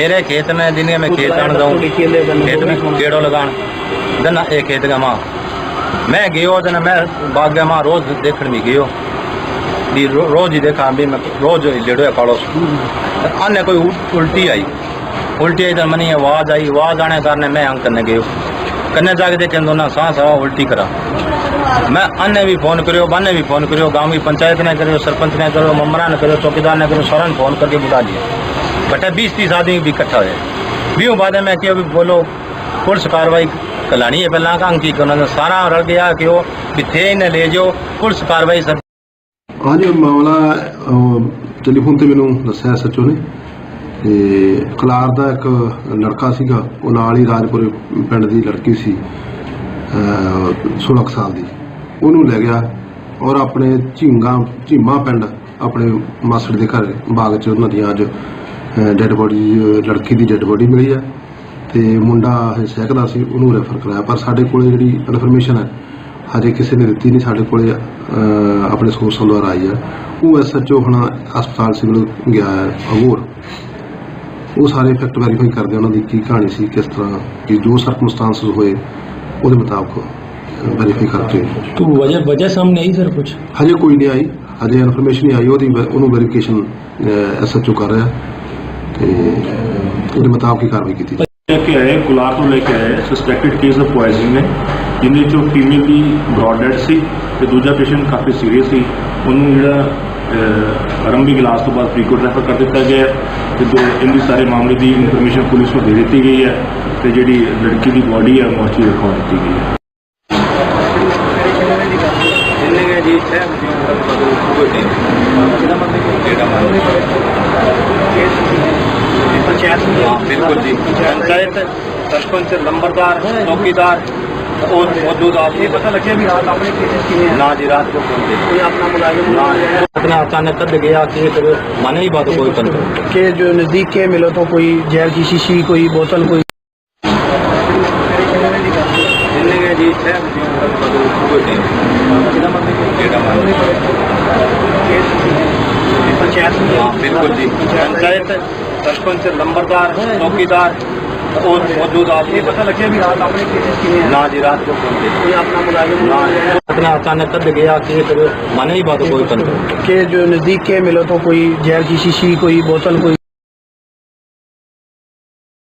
मेरे खेत में दिन में खेत आन जाऊँ खेत में केड़ो लगान दिन एक खेत का माँ। मैं गयो दिन मैं बाग गया माँ रोज देखने भी गयो। भी रो, रोज ही देखा भी मैं रोज लेड़ो है काड़ो अन्य कोई उल्टी आई। उल्टी आई तो मनी आवाज़ आई आवाज़ आने कारण मैं अंक करने गयो। कन्ने जाके देखे दोनों सांस हवा उल्टी करा। मैं अन्य भी फ़ोन करियो बाने भी फ़ोन करियो गाँव की पंचायत ने करियो सरपंच ने करियो ममरा ने करियो चौकीदार ने करियो सारा ने फ़ोन करके बुला लिया। बटे बीस तीस आदमी भी इकट्ठा हुए बीहू बाद में क्यों भी बोलो पुलिस कार्रवाई कलानी है पहला का अंकी कि उन्होंने सारा रल गया कि वो किथे इन्हें ले जाओ पुलिस कार्रवाई सर ਅੱਜ ਇਹ ਮਾਮਲਾ ਅਹ, ਟੈਲੀਫੋਨ ਤੇ ਮੈਨੂੰ ਦੱਸਿਆ ਸੱਚੋ ਨੇ ਤੇ ਕਲਾਰ ਦਾ ਇੱਕ ਲੜਕਾ ਸੀਗਾ ਉਹ ਨਾਲ ਹੀ ਰਾਜਪੁਰੇ ਪਿੰਡ ਦੀ ਲੜਕੀ ਸੀ ਅਹ, 16 ਕੁ ਸਾਲ ਦੀ ਉਹਨੂੰ ਲੈ ਗਿਆ ਔਰ ਆਪਣੇ ਝਿੰਗਾ ਝੀਮਾ ਪਿੰਡ ਆਪਣੇ ਮਾਸੜ ਦੇ ਘਰ ਬਾਗ 'ਚ ਉਹਨਾਂ ਦੀ ਅੱਜ ਡੈਡ ਬੋਡੀ ਲੜਕੀ ਦੀ ਡੈਡ ਬੋਡੀ ਮਿਲੀ ਹੈ ਤੇ ਮੁੰਡਾ ਇਹ ਸਹਿਕਦਾ ਸੀ ਉਹਨੂੰ ਰੈਫਰ ਕਰਾਇਆ। ਪਰ ਸਾਡੇ ਕੋਲੇ ਜਿਹੜੀ ਇਨਫੋਰਮੇਸ਼ਨ ਹੈ ਹਜੇ ਕਿਸੇ ਨੇ ਦਿੱਤੀ ਨਹੀਂ ਸਾਡੇ ਕੋਲੇ ਆਪਣੇ ਸੋਰਸਾਂ ਦੁਆਰਾ ਆਈ ਹੈ ਉਹ ਐਸਐਚਓ ਹੁਣ ਹਸਪਤਾਲ ਸਿਵਲ ਗਿਆ ਹੈ ਅਗੋਰ ਉਹ ਸਾਰੇ ਫੈਕਟ ਵੈਰੀਫਾਈ ਕਰਦੇ ਉਹਨਾਂ ਦੀ ਕੀ ਕਹਾਣੀ ਸੀ ਕਿਸ ਤਰ੍ਹਾਂ ਕਿ ਜੋ ਸਰਕਮਸਟੈਂਸਸ ਹੋਏ ਉਹਦੇ ਮੁਤਾਬਕ ਵੈਰੀਫਾਈ ਕਰਦੇ ਤੋ ਵਜ੍ਹਾ ਵਜ੍ਹਾ ਸਾਹਮਣੇ ਆਈ ਸਰ ਕੁਝ ਹਜੇ ਕੋਈ ਨਹੀਂ ਆਈ ਹਜੇ ਇਨਫੋਰਮੇਸ਼ਨ ਨਹੀਂ ਆਈ ਉਹਦੀ ਉਹਨੂੰ ਵੈਰੀਫਿਕੇਸ਼ਨ ਐਸਐਚਓ ਕਰ ਰਿਹਾ। ਤੇ ਉਹਦੇ ਮੁਤਾਬਕ ਹੀ ਕਾਰਵਾਈ ਕੀਤੀ ਜਾਏ ਲੈ ਕੇ ਆਏ ਗੁਲਾਬ ਤੋਂ ਲੈ ਕੇ ਆਏ ਸਸਪੈਕਟਡ ਕੇਸ ਆਫ ਪੋਇਜ਼ਨਿੰਗ ਹੈ ਜਿਹਦੇ ਚੋਂ ਫੀਮੇਲ ਦੀ ਬ੍ਰੌਡ ਡੈਡ ਸੀ ਤੇ ਦੂਜਾ ਪੇਸ਼ੈਂਟ ਕਾਫੀ ਸੀਰੀਅਸ ਸੀ। ਉਹਨੂੰ ਜਿਹੜਾ ਅਹ, ਆਰੰਭਿਕ ਇਲਾਜ ਤੋਂ ਬਾਅਦ ਫਰੀਦਕੋਟ ਰੈਫਰ ਕਰ ਦਿੱਤਾ ਗਿਆ ਹੈ ਤੇ ਜੋ ਇਹਦੀ ਸਾਰੇ ਮਾਮਲੇ ਦੀ ਇਨਫੋਰਮੇਸ਼ਨ ਪੁਲਿਸ ਨੂੰ ਦੇ ਦਿੱਤੀ ਗਈ ਹੈ ਤੇ ਜਿਹੜੀ ਲੜਕੀ ਦੀ ਬੋਡੀ ਹੈ ਮੋਰਚੀ ਰਖਵਾ ਦਿੱਤੀ ਗਈ ਹੈ। हाँ, बिल्कुल जी। पंचायत सरपंच नंबरदार चौकीदार और मौजूद आदमी पता लगे भी रात आपने ना जी रात को फ़ोन कोई अपना मुलाजिम ना इतना अचानक कद गया कि एक माने ही बात कोई कंट्रोल के जो नज़दीक के मिलो तो कोई जहर की शीशी कोई बोतल कोई जी। बिल्कुल जी। पंचायत सरपंच नंबरदार चौकीदार और मौजूद आदमी पता लगे भी रात आपने ना जी रात को फोन कोई अपना मुलाजिम ना इतना अचानक कद गया कि एक माने ही बात कोई कंट्रोल के जो नज़दीक के मिलो तो कोई जहर की शीशी कोई बोतल कोई